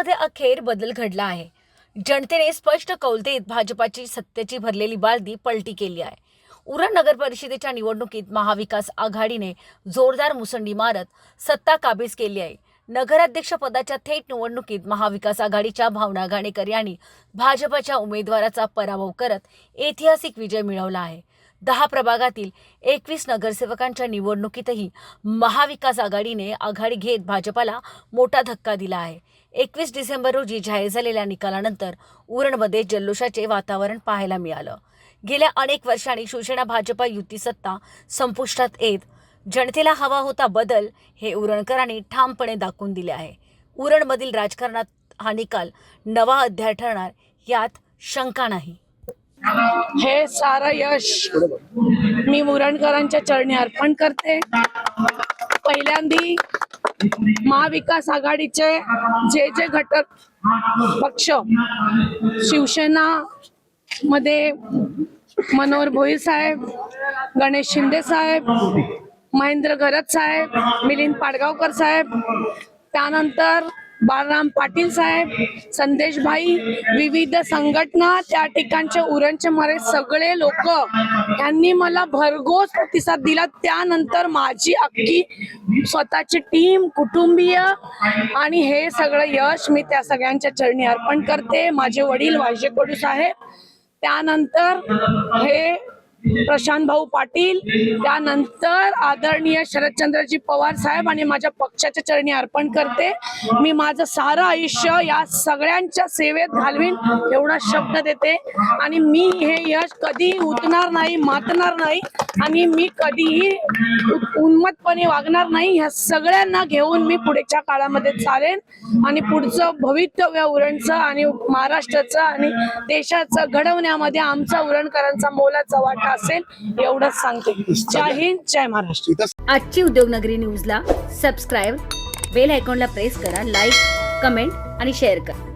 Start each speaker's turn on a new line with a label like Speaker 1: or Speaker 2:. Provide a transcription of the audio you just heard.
Speaker 1: राज्यामध्ये अखेर बदल घडला आहे. जनतेने स्पष्ट कौल देत भाजपाची सत्तेची भरलेली बालदी पलटी केली आहे. उरण नगर परिषदेच्या निवडणुकीत महाविकास आघाडीने जोरदार मुसंडी मारत सत्ता काबीज केली आहे. नगराध्यक्ष पदाच्या थेट निवडणुकीत महाविकास आघाडीच्या भावना घाणेकर यांनी भाजपच्या उमेदवाराचा पराभव करत ऐतिहासिक विजय मिळवला आहे. दहा प्रभागातील एकवीस नगरसेवकांच्या निवडणुकीतही महाविकास आघाडीने आघाडी घेत भाजपाला मोठा धक्का दिला आहे. एकवीस डिसेंबर रोजी जाहीर झालेल्या निकालानंतर उरणमध्ये जल्लोषाचे वातावरण पाहायला मिळालं. गेल्या अनेक वर्षांनी शिवसेना भाजपा युती सत्ता संपुष्टात येत जनतेला हवा होता बदल हे उरणकरांनी ठामपणे दाखवून दिले आहे. उरणमधील राजकारणात हा निकाल नवा अध्याय ठरणार यात शंका नाही.
Speaker 2: हे सारं यश मी मुरणकरांच्या चरणी अर्पण करते. पहिल्यांदी महाविकास आघाडीचे जे जे घटक पक्ष शिवसेना मध्ये मनोहर भोई साहेब गणेश शिंदे साहेब महेंद्र गरज साहेब मिलिंद पाडगावकर साहेब त्यानंतर बाळराम पाटील साहेब संदेश भाई विविध संघटना त्या ठिकाणचे उरणचे मरे सगळे लोक यांनी मला भरघोस प्रतिसाद दिला. त्यानंतर माझी अख्खी स्वतःची टीम कुटुंबीय आणि हे सगळं यश मी त्या सगळ्यांच्या चरणी अर्पण करते. माझे वडील वायजे कडू साहेब. त्यानंतर हे प्रशांत भाऊ पाटील त्यानंतर आदरणीय शरदचंद्रजी पवार साहेब आणि माझ्या पक्षाच्या चरणी अर्पण करते. मी माझं सारं आयुष्य या सगळ्यांच्या सेवेत घालवीन एवढा शब्द देते. आणि मी हे यश कधी उतणार नाही मातणार नाही आणि मी कधीही उन्मतपणे वागणार नाही ह्या सगळ्यांना घेऊन मी पुढच्या काळामध्ये चालेन. आणि पुढचं भवितव्य उरणचं आणि महाराष्ट्राचं आणि देशाचं घडवण्यामध्ये आमचा उरणकरांचा मोलाचा वाटा असेल एवढंच सांगते. जय हिंद जय महाराष्ट्र.
Speaker 1: आजची उद्योगनगरी न्यूजला सबस्क्राईब बेल आयकॉनला प्रेस करा लाईक कमेंट आणि शेअर करा.